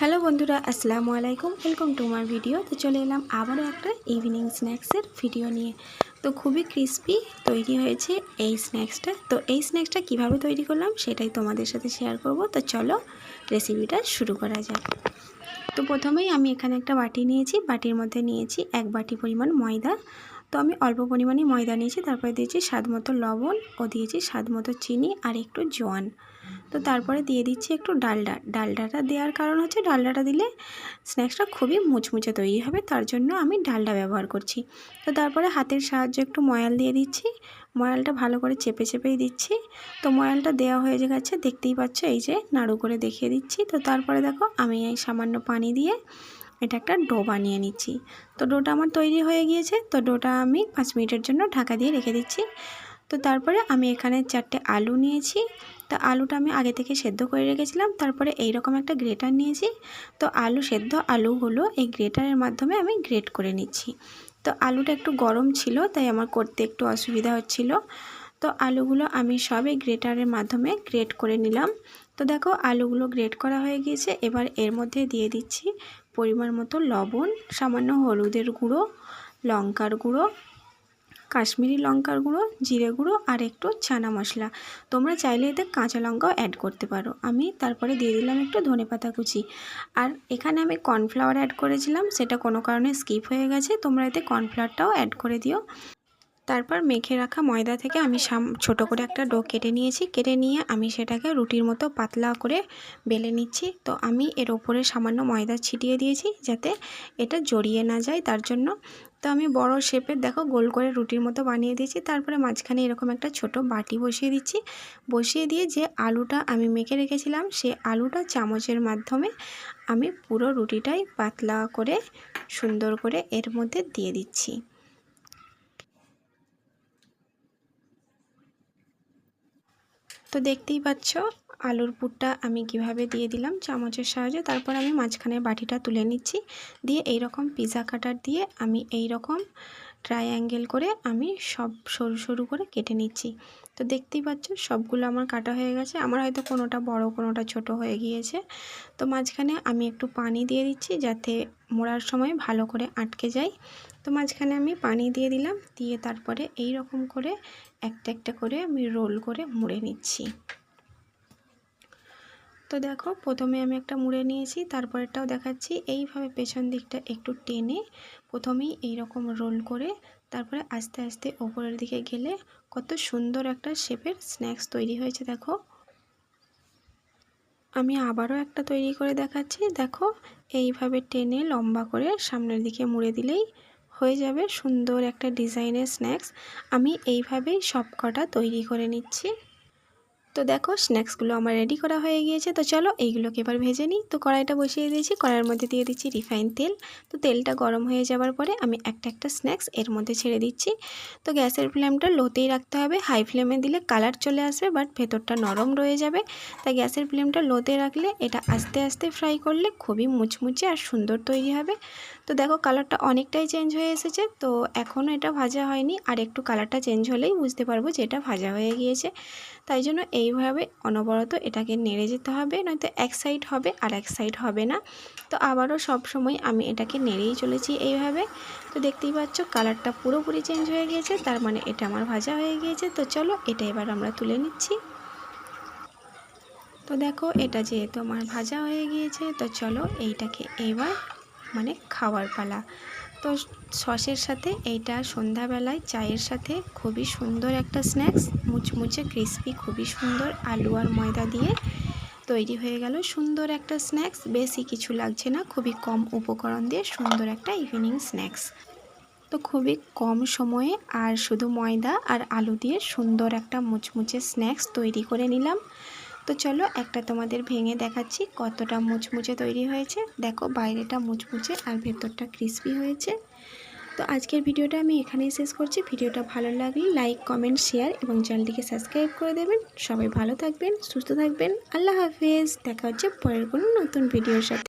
Hello বন্ধুরা, আসসালামু আলাইকুম ওয়েলকাম টু মাই ভিডিও তো চলে এলাম আবারও একটা ইভিনিং স্ন্যাক্সের ভিডিও নিয়ে। তো খুবই ক্রিস্পি তৈরি হয়েছে এই স্ন্যাক্সটা তো এই স্ন্যাক্সটা কীভাবে তৈরি করলাম সেটাই তোমাদের সাথে শেয়ার করব। তো চলো রেসিপিটা শুরু করা যাক। তো প্রথমেই আমি এখানে একটা বাটি নিয়েছি। বাটির মধ্যে নিয়েছি এক বাটি পরিমাণ ময়দা। তো আমি অল্প পরিমাণে ময়দা নিয়েছি, তারপরে দিয়েছি স্বাদ মতো লবণ ও দিয়েছি স্বাদ মতো চিনি আর একটু জোয়ান। তো তারপরে দিয়ে দিচ্ছি একটু ডালডা। ডালডাটা দেওয়ার কারণ হচ্ছে ডালডাটা দিলে স্ন্যাক্সটা খুবই মুচমুচে তৈরি হবে, তার জন্য আমি ডালডা ব্যবহার করছি। তো তারপরে হাতের সাহায্যে একটু ময়াল দিয়ে দিচ্ছি। ময়ালটা ভালো করে চেপে চেপেই দিচ্ছি। তো ময়ালটা দেওয়া হয়ে গেছে, দেখতেই পাচ্ছ এই যে নাড়ু করে দেখিয়ে দিচ্ছি। তো তারপরে দেখো আমি এই সামান্য পানি দিয়ে এটা একটা ডো বানিয়ে নিচ্ছি। তো ডোটা আমার তৈরি হয়ে গিয়েছে, তো ডোটা আমি পাঁচ মিনিটের জন্য ঢাকা দিয়ে রেখে দিচ্ছি। তো তারপরে আমি এখানে চারটে আলু নিয়েছি। তো আলুটা আমি আগে থেকে সেদ্ধ করে রেখেছিলাম। তারপরে এই রকম একটা গ্রেটার নিয়েছি। তো আলু সেদ্ধ আলুগুলো এই গ্রেটারের মাধ্যমে আমি গ্রেট করে নিচ্ছি। তো আলুটা একটু গরম ছিল, তাই আমার করতে একটু অসুবিধা হচ্ছিল। তো আলুগুলো আমি সবই গ্রেটারের মাধ্যমে গ্রেট করে নিলাম। তো দেখো আলুগুলো গ্রেট করা হয়ে গিয়েছে। এবার এর মধ্যে দিয়ে দিচ্ছি পরিমাণ মতো লবণ, সামান্য হলুদের গুঁড়ো, লঙ্কার গুঁড়ো কাশ্মীরি লঙ্কার গুঁড়ো, জিরে গুঁড়ো আর একটু চানা মশলা। তোমরা চাইলে এতে কাঁচা লঙ্কাও অ্যাড করতে পারো। আমি তারপরে দিয়ে দিলাম একটু ধনে পাতা কুচি। আর এখানে আমি কর্নফ্লাওয়ার অ্যাড করেছিলাম, সেটা কোনো কারণে স্কিপ হয়ে গেছে। তোমরা এতে কর্নফ্লাওয়ারটাও অ্যাড করে দিও। তারপর মেখে রাখা ময়দা থেকে আমি সাম ছোটো করে একটা ডো কেটে নিয়েছি। কেটে নিয়ে আমি সেটাকে রুটির মতো পাতলা করে বেলে নিচ্ছি। তো আমি এর ওপরে সামান্য ময়দা ছিটিয়ে দিয়েছি যাতে এটা জড়িয়ে না যায়। তার জন্য তো আমি বড় শেপের, দেখো গোল করে রুটির মতো বানিয়ে দিয়েছি। তারপরে মাঝখানে এরকম একটা ছোট বাটি বসিয়ে দিচ্ছি। বসিয়ে দিয়ে যে আলুটা আমি মেখে রেখেছিলাম, সে আলুটা চামচের মাধ্যমে আমি পুরো রুটিটাই পাতলা করে সুন্দর করে এর মধ্যে দিয়ে দিচ্ছি। তো দেখতেই পাচ্ছ, আলুর পুরটা আমি কীভাবে দিয়ে দিলাম চামচের সাহায্যে। তারপর আমি মাঝখানে বাটিটা তুলে নিচ্ছি। দিয়ে এই রকম পিজা কাটার দিয়ে আমি এই রকম ট্রায়াঙ্গেল করে আমি সব সরু সরু করে কেটে নিচ্ছি। তো দেখতেই পাচ্ছ সবগুলো আমার কাটা হয়ে গেছে। আমার হয়তো কোনোটা বড়, কোনোটা ছোট হয়ে গিয়েছে। তো মাঝখানে আমি একটু পানি দিয়ে দিচ্ছি যাতে মোড়ার সময় ভালো করে আটকে যায়। তো মাঝখানে আমি পানি দিয়ে দিলাম, দিয়ে তারপরে এই রকম করে একটা একটা করে আমি রোল করে মুড়ে নিচ্ছি। তো দেখো, প্রথমে আমি একটা মুড়ে নিয়েছি, তারপরেরটাও দেখাচ্ছি। এইভাবে পেছন দিকটা একটু টেনে প্রথমেই এই রকম রোল করে তারপরে আস্তে আস্তে ওপরের দিকে গেলে কত সুন্দর একটা শেপের স্ন্যাক্স তৈরি হয়েছে, দেখো। আমি আবারও একটা তৈরি করে দেখাচ্ছি, দেখো। এইভাবে টেনে লম্বা করে সামনের দিকে মুড়ে দিলেই হয়ে যাবে সুন্দর একটা ডিজাইনের স্ন্যাক্স। আমি এইভাবেই সব কটা তৈরি করে নিচ্ছি। তো দেখো স্ন্যাক্সগুলো আমার রেডি করা হয়ে গিয়েছে। তো চলো, এইগুলোকে এবার ভেজে নিই। তো কড়াইটা বসিয়ে দিয়েছি। কড়াইয়ের মধ্যে দিয়ে দিচ্ছি রিফাইন তেল। তো তেলটা গরম হয়ে যাওয়ার পরে আমি একটা একটা স্ন্যাক্স এর মধ্যে ছেড়ে দিচ্ছি। তো গ্যাসের ফ্লেমটা লোতেই রাখতে হবে। হাই ফ্লেমে দিলে কালার চলে আসবে বাট ভেতরটা নরম রয়ে যাবে। তাই গ্যাসের ফ্লেমটা লোতে রাখলে এটা আস্তে আস্তে ফ্রাই করলে খুবই মুচমুচে আর সুন্দর তৈরি হবে। তো দেখো কালারটা অনেকটাই চেঞ্জ হয়ে এসেছে। তো এখনও এটা ভাজা হয়নি। আর একটু কালারটা চেঞ্জ হলেই বুঝতে পারব যে এটা ভাজা হয়ে গিয়েছে। তাই জন্য এইভাবে অনবরত এটাকে নেড়ে যেতে হবে, নয়তো এক সাইড হবে আর এক সাইড হবে না। তো আবারও সময় আমি এটাকে নেড়েই চলেছি এইভাবে। তো দেখতেই পাচ্ছ কালারটা পুরোপুরি চেঞ্জ হয়ে গিয়েছে, তার মানে এটা আমার ভাজা হয়ে গিয়েছে। তো চলো এটা এবার আমরা তুলে নিচ্ছি। তো দেখো এটা যেহেতু আমার ভাজা হয়ে গিয়েছে, তো চলো এইটাকে এবার মানে খাওয়ার পালা। তো সসের সাথে এইটা সন্ধ্যাবেলায় চায়ের সাথে খুবই সুন্দর একটা স্ন্যাক্স, মুচমুচে ক্রিসপি, খুবই সুন্দর আলু আর ময়দা দিয়ে তৈরি হয়ে গেল সুন্দর একটা স্ন্যাক্স। বেশি কিছু লাগছে না, খুবই কম উপকরণ দিয়ে সুন্দর একটা ইভিনিং স্ন্যাক্স। তো খুবই কম সময়ে আর শুধু ময়দা আর আলু দিয়ে সুন্দর একটা মুচমুচে স্ন্যাক্স তৈরি করে নিলাম। তো চলো একটা তোমাদের ভেঙে দেখাচ্ছি কতটা মুচমুচে তৈরি হয়েছে। দেখো বাইরেটা মুচমুচে আর ভেতরটা ক্রিসপি হয়েছে। তো আজকের ভিডিওটা আমি এখানেই শেষ করছি। ভিডিওটা ভালো লাগলে লাইক কমেন্ট শেয়ার এবং চ্যানেলটিকে সাবস্ক্রাইব করে দেবেন। সবাই ভালো থাকবেন, সুস্থ থাকবেন। আল্লাহ হাফেজ। দেখা হচ্ছে পরের কোনো নতুন ভিডিওর সাথে।